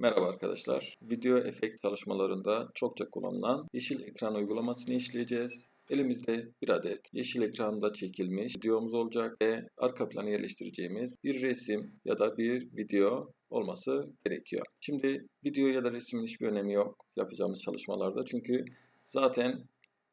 Merhaba arkadaşlar. Video efekt çalışmalarında çokça kullanılan yeşil ekran uygulamasını işleyeceğiz. Elimizde bir adet yeşil ekranda çekilmiş videomuz olacak ve arka plana yerleştireceğimiz bir resim ya da bir video olması gerekiyor. Şimdi video ya da resmin hiçbir önemi yok yapacağımız çalışmalarda çünkü zaten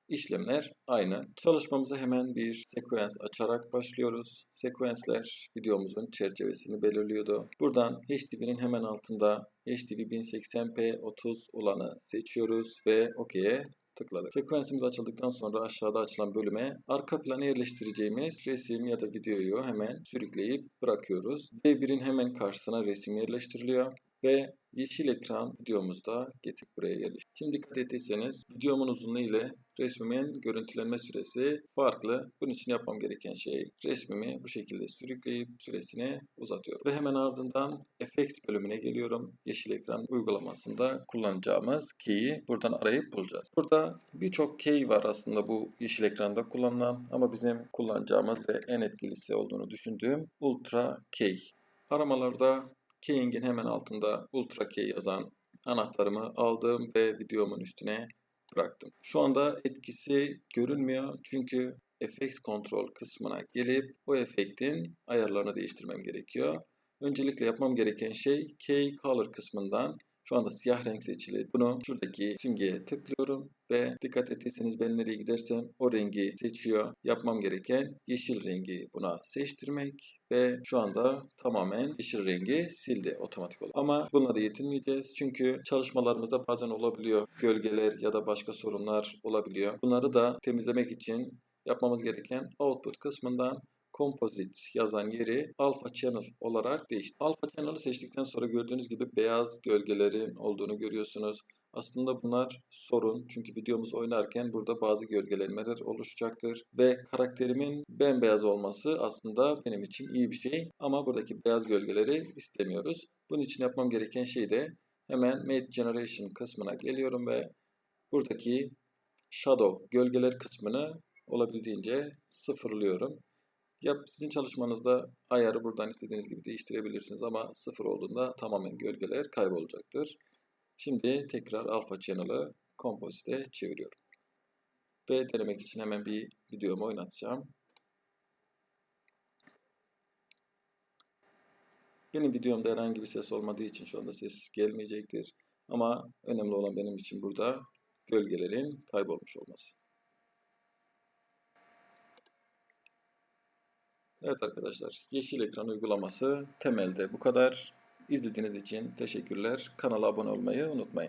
işlemler aynı. Çalışmamıza hemen bir sekans açarak başlıyoruz. Sekansler videomuzun çerçevesini belirliyordu. Buradan HDV'nin hemen altında HDV 1080p 30 olanı seçiyoruz ve OK'ye tıkladık. Sekansımız açıldıktan sonra aşağıda açılan bölüme arka plana yerleştireceğimiz resim ya da videoyu hemen sürükleyip bırakıyoruz. V1'in hemen karşısına resim yerleştiriliyor ve yeşil ekran videomuzda getirip buraya yerleştir. Şimdi dikkat ettiyseniz videomun uzunluğu ile resmimin görüntülenme süresi farklı. Bunun için yapmam gereken şey resmimi bu şekilde sürükleyip süresini uzatıyorum. Ve hemen ardından Effects bölümüne geliyorum. Yeşil ekran uygulamasında kullanacağımız key'i buradan arayıp bulacağız. Burada birçok key var aslında bu yeşil ekranda kullanılan ama bizim kullanacağımız ve en etkilisi olduğunu düşündüğüm Ultra Key. Aramalarda Key'ingin hemen altında Ultra Key yazan anahtarımı aldım ve videomun üstüne bıraktım. Şu anda etkisi görünmüyor çünkü Effects Control kısmına gelip o efektin ayarlarını değiştirmem gerekiyor. Öncelikle yapmam gereken şey Key Color kısmından şu anda siyah renk seçili. Bunu şuradaki simgeye tıklıyorum ve dikkat ettiyseniz ben nereye gidersem o rengi seçiyor. Yapmam gereken yeşil rengi buna seçtirmek ve şu anda tamamen yeşil rengi sildi otomatik olarak. Ama bununla da yetinmeyeceğiz çünkü çalışmalarımızda bazen olabiliyor. Gölgeler ya da başka sorunlar olabiliyor. Bunları da temizlemek için yapmamız gereken output kısmından Composite yazan yeri Alpha Channel olarak değişti. Alpha Channel'ı seçtikten sonra gördüğünüz gibi beyaz gölgelerin olduğunu görüyorsunuz. Aslında bunlar sorun çünkü videomuz oynarken burada bazı gölgelenmeler oluşacaktır. Ve karakterimin bembeyaz olması aslında benim için iyi bir şey. Ama buradaki beyaz gölgeleri istemiyoruz. Bunun için yapmam gereken şey de hemen Made Generation kısmına geliyorum ve buradaki Shadow gölgeler kısmını olabildiğince sıfırlıyorum. Yap sizin çalışmanızda ayarı buradan istediğiniz gibi değiştirebilirsiniz ama sıfır olduğunda tamamen gölgeler kaybolacaktır. Şimdi tekrar Alpha Channel'ı Composite'e çeviriyorum. Ve denemek için hemen bir videomu oynatacağım. Benim videomda herhangi bir ses olmadığı için şu anda ses gelmeyecektir. Ama önemli olan benim için burada gölgelerin kaybolmuş olması. Evet arkadaşlar, yeşil ekran uygulaması temelde bu kadar. İzlediğiniz için teşekkürler. Kanala abone olmayı unutmayın.